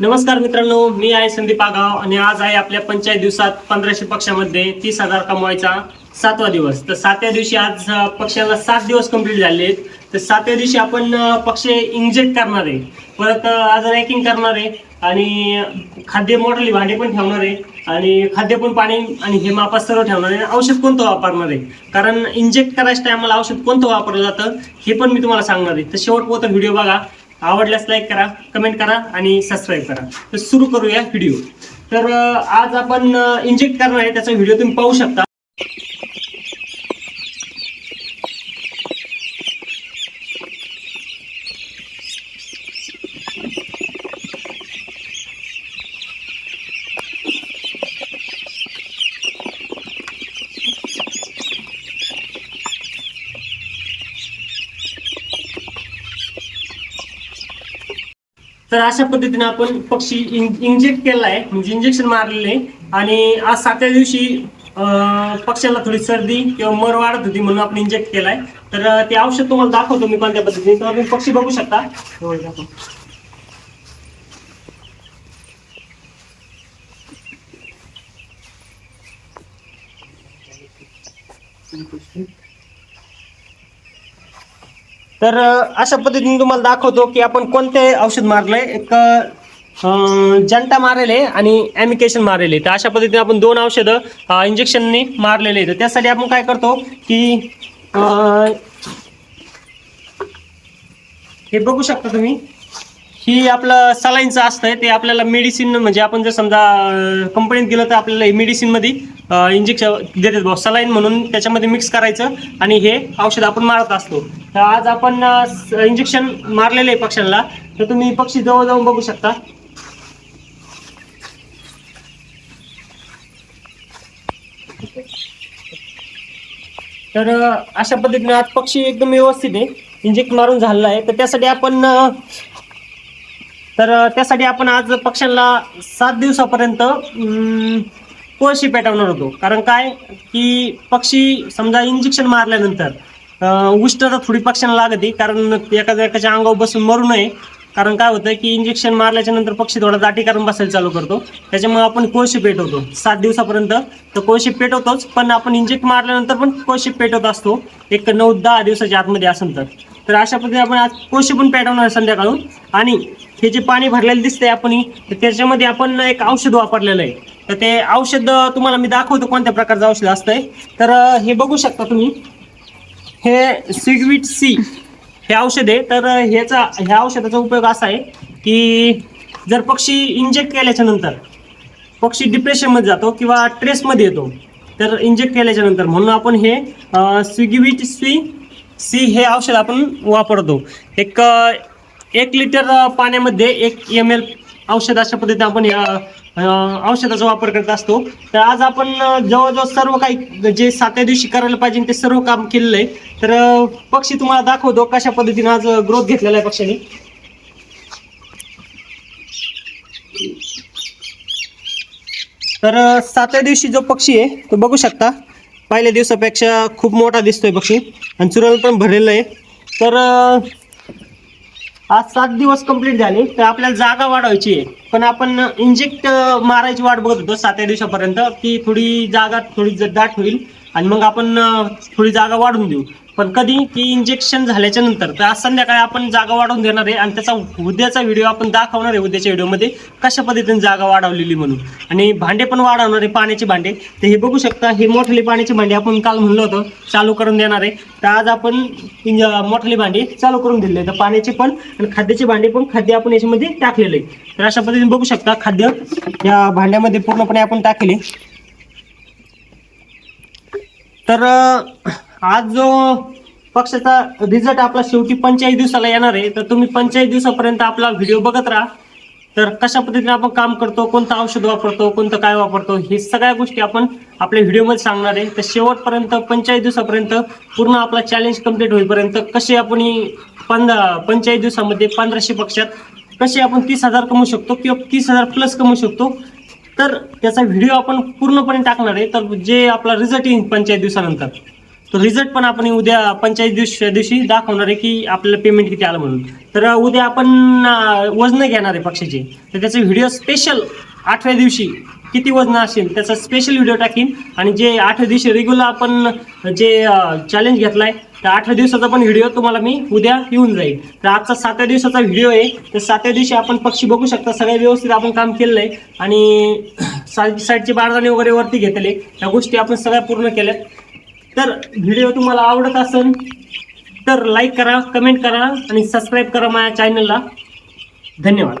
नमस्कार मित्रांनो मी आहे संदीप आगाव आणि आज आहे आपल्या पंचायत दिवसात पंधराशे पक्षामध्ये तीस हजार कमवायचा सातवा दिवस. तर सातव्या दिवशी आज पक्षाला सात दिवस कंप्लीट झाले आहेत. तर सातव्या दिवशी आपण पक्ष इंजेक्ट करणार आहे. परत आज रॅकिंग करणार आहे आणि खाद्य मोठली भांडे पण ठेवणार आहे आणि खाद्य पण पाणी आणि हे मापात सर्व ठेवणार आहे. औषध कोणतं वापरणार आहे? कारण इंजेक्ट करायच्या टायमाला औषध कोणतं वापरलं जातं हे पण मी तुम्हाला सांगणार आहे. तर शेवटपर्यंत व्हिडिओ बघा. आवडल्यास लाईक करा कमेंट करा आणि सबस्क्राईब करा. तर सुरू करूया व्हिडिओ तर आज आपण इंजेक्ट करणार आहे त्याचा व्हिडिओ तुम्ही पाहू शकता. तर अशा पद्धतीने आपण पक्षी इंजेक्ट केला आहे म्हणजे इंजेक्शन मारलेले आहे. आणि आज सातव्या दिवशी अं, पक्ष्याला थोडी सर्दी किंवा मर वाढत होती म्हणून आपण इंजेक्ट केलाय तर ते औषध तुम्हाला दाखवतो मी कोणत्या पद्धतीने तर तुम्ही पक्षी बघू शकता दाखव. तर अशा पद्धतीने तुम्हाला दाखवतो की आपण कोणते औषध मारलंय. एक जंटा मारेले आणि ॲमिकेशन मारलेले तर अशा पद्धतीने आपण दोन औषधं इंजेक्शनने मारलेले आहेत. तर त्यासाठी आपण काय करतो की हे बघू शकता तुम्ही. ही आपलं सलाईनचं असतंय ते आपल्याला मेडिसिन म्हणजे आपण जर समजा कंपनीत गेलं तर आपल्याला मेडिसिनमध्ये इंजेक्शन देतात भाऊ. सलाईन म्हणून त्याच्यामध्ये मिक्स करायचं आणि हे औषध आपण मारत असतो. तर आज आपण इंजेक्शन मारलेलं आहे पक्ष्यांना. तर तुम्ही पक्षी जवळ जाऊन बघू शकता. तर अशा पद्धतीने आज पक्षी एकदम व्यवस्थित आहे. इंजेक्ट मारून झालेला आहे. तर त्यासाठी आपण तर त्यासाठी आपण आज पक्ष्यांना सात दिवसापर्यंत कोळशी पेटवणार होतो. कारण काय? की पक्षी समजा इंजेक्शन मारल्यानंतर उष्टता थोडी पक्ष्यांना लागते. कारण एखाद्या एकाच्या अंगावर बसून मरू नये. कारण काय होतं की इंजेक्शन मारल्याच्या नंतर पक्षी थोडा दाटी करून बसायला चालू करतो. त्याच्यामुळे आपण कोळशी पेटवतो. सात दिवसापर्यंत तर कोळशी पेटवतोच. पण आपण इंजेक्ट मारल्यानंतर पण कोळशी पेटवत असतो. एक नऊ दहा दिवसाच्या आतमध्ये असेल तर. तर अशा पद्धतीने आपण आज कोळशी पण पेटवणार संध्याकाळून. आणि हे जे पाणी भरलेलं दिसतंय आपण तर त्याच्यामध्ये आपण एक औषध वापरलेलं आहे. तर ते औषध तुम्हाला मी दाखवतो कोणत्या प्रकारचं औषध असतंय. तर हे बघू शकता तुम्ही. हे सिगविट सी हे औषध आहे. तर ह्याचा ह्या औषधाचा उपयोग असा आहे की जर पक्षी इंजेक्ट केल्याच्यानंतर पक्षी डिप्रेशनमध्ये जातो किंवा ट्रेसमध्ये येतो तर इंजेक्ट केल्याच्यानंतर म्हणून आपण हे स्विगिविट सी सी हे औषध आपण वापरतो. एक एक लिटर पाण्यामध्ये एक एम एल औषध अशा पद्धतीने आपण या औषधाचा वापर करत असतो. तर आज आपण जवळजवळ सर्व काही जे सातव्या दिवशी करायला पाहिजे ते सर्व काम केलेलं आहे. तर पक्षी तुम्हाला दाखवतो कशा पद्धतीने आज ग्रोथ घेतलेला आहे पक्षाने तर सातव्या दिवशी जो पक्षी आहे तो बघू शकता. पहिल्या दिवसापेक्षा खूप मोठा दिसतोय पक्षी. आणि चुराला पण भरलेलं आहे. तर आज सात दिवस कंप्लीट झाले तर आपल्याला जागा वाढवायची आहे. पण आपण इंजेक्ट मारायची वाट बघत होतो सातव्या दिवसापर्यंत की थोडी जागा थोडी दाट होईल आणि मग आपण थोडी जागा वाढवून देऊ. पण कधी की इंजेक्शन झाल्याच्यानंतर तर आज संध्याकाळी आपण जागा वाढवून देणार आहे आणि त्याचा उद्याचा व्हिडिओ आपण दाखवणार आहे उद्याच्या व्हिडिओमध्ये कशा पद्धतीने जागा वाढवलेली म्हणून. आणि भांडे पण वाढवणार आहे पाण्याचे भांडे. तर हे बघू शकता हे मोठले पाण्याचे भांडे आपण काल म्हणलं होतं चालू करून देणार आहे. तर आज आपण मोठले भांडे चालू करून दिले तर पाण्याचे पण आणि खाद्याचे भांडे पण खाद्य आपण याच्यामध्ये टाकलेले आहे तर अशा पद्धतीने बघू शकता खाद्य या भांड्यामध्ये पूर्णपणे आपण टाकले तर आज जो पक्षाचा रिझल्ट आपला शेवटी पंचेचाळीस दिवसाला येणार आहे तर तुम्ही पंचेचाळीस दिवसापर्यंत आपला व्हिडिओ बघत राहा. तर कशा पद्धतीने आपण काम करतो कोणतं औषध वापरतो कोणतं काय वापरतो हे सगळ्या गोष्टी आपण आपल्या व्हिडिओमध्ये सांगणार आहे. तर शेवटपर्यंत पंचेचाळीस दिवसापर्यंत पूर्ण आपला चॅलेंज कंप्लीट होईपर्यंत कसे आपण पंधरा पंचेचाळीस दिवसामध्ये पंधराशे पक्षात कसे आपण तीस हजार कमवू शकतो किंवा तीस हजार प्लस कमवू शकतो तर त्याचा व्हिडिओ आपण पूर्णपणे टाकणार आहे. तर जे आपला रिझल्ट येईल पंचेचाळीस दिवसानंतर. तो रिझल्ट पण आपण उद्या पंचायत दिवशी दिवशी दाखवणार आहे की आपल्याला पेमेंट किती आलं म्हणून. तर उद्या आपण वजनं वजन घेणार आहे पक्षाचे. तर त्याचा व्हिडिओ स्पेशल आठव्या दिवशी किती वजन असेल त्याचा स्पेशल व्हिडिओ टाकीन. आणि जे आठव्या दिवशी रेग्युलर आपण जे चॅलेंज घेतलाय त्या आठव्या दिवसाचा पण व्हिडिओ तुम्हाला मी उद्या येऊन जाईल. तर आजचा सातव्या दिवसाचा व्हिडिओ आहे. तर सातव्या दिवशी आपण पक्षी बघू शकता. सगळ्या व्यवस्थित आपण काम केलेलं आहे. आणि साईडचे बारदाणे वगैरे वरती घेतले या गोष्टी आपण सगळ्या पूर्ण केल्यात. तर व्हिडिओ तुम्हाला आवडत असेल तर लाईक करा कमेंट करा आणि सबस्क्राईब करा माझ्या चॅनलला धन्यवाद.